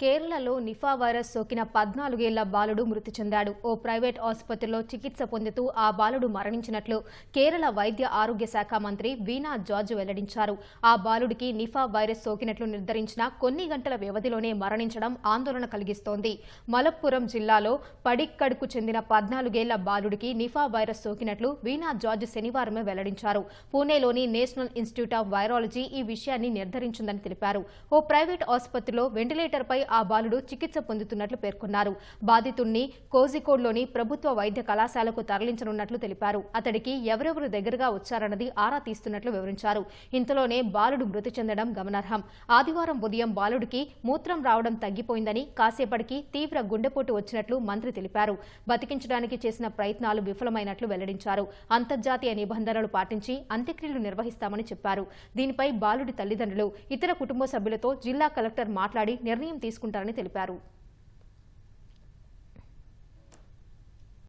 కేరళలో Nipah virus సోకిన పద్నాలుగేళ్ళ బాలుడు మృతి చెందాడు. ఓ ప్రైవేట్ ఆసుపత్రిలో చికిత్స పొందుతూ ఆ బాలుడు మరణించినట్లు కేరళ వైద్య ఆరోగ్య శాఖ మంత్రి వీణా జార్జ్ వెల్లడించారు. ఆ బాలుడికి నిఫా వైరస్ సోకినట్లు నిర్ధారించిన కొన్ని గంటల వ్యవధిలోనే మరణించడం ఆందోళన కలిగిస్తోంది. మలప్పురం జిల్లాలో పడిక్కడ్కు చెందిన పద్నాలుగేళ్ళ బాలుడికి నిఫా వైరస్ సోకినట్లు వీణా జార్జ్ శనివారమే వెల్లడించారు. పూణేలోని నేషనల్ ఇన్స్టిట్యూట్ ఆఫ్ వైరాలజీ ఈ విషయాన్ని నిర్ధారించిందని తెలిపారు. ఓ ప్రైవేట్ ఆసుపత్రిలో వెంటిలేటర్పై ఆ బాలుడు చికిత్స పొందుతున్నట్లు పేర్కొన్నారు. బాధితుణ్ణి కోజికోడ్లోని ప్రభుత్వ వైద్య కళాశాలకు తరలించనున్నట్లు తెలిపారు. అతడికి ఎవరెవరు దగ్గరగా వచ్చారన్నది ఆరా తీస్తున్నట్లు వివరించారు. ఇంతలోనే బాలుడు మృతి చెందడం గమనార్హం. ఆదివారం ఉదయం బాలుడికి మూత్రం రావడం తగ్గిపోయిందని కాసేపటికి తీవ్ర గుండెపోటు వచ్చినట్లు మంత్రి తెలిపారు. బతికించడానికి చేసిన ప్రయత్నాలు విఫలమైనట్లు వెల్లడించారు. అంతర్జాతీయ నిబంధనలు పాటించి అంత్యక్రియలు నిర్వహిస్తామని చెప్పారు. దీనిపై బాలుడి తల్లిదండ్రులు ఇతర కుటుంబ సభ్యులతో జిల్లా కలెక్టర్ మాట్లాడి నిర్ణయం తీసుకుంటారని తెలిపారు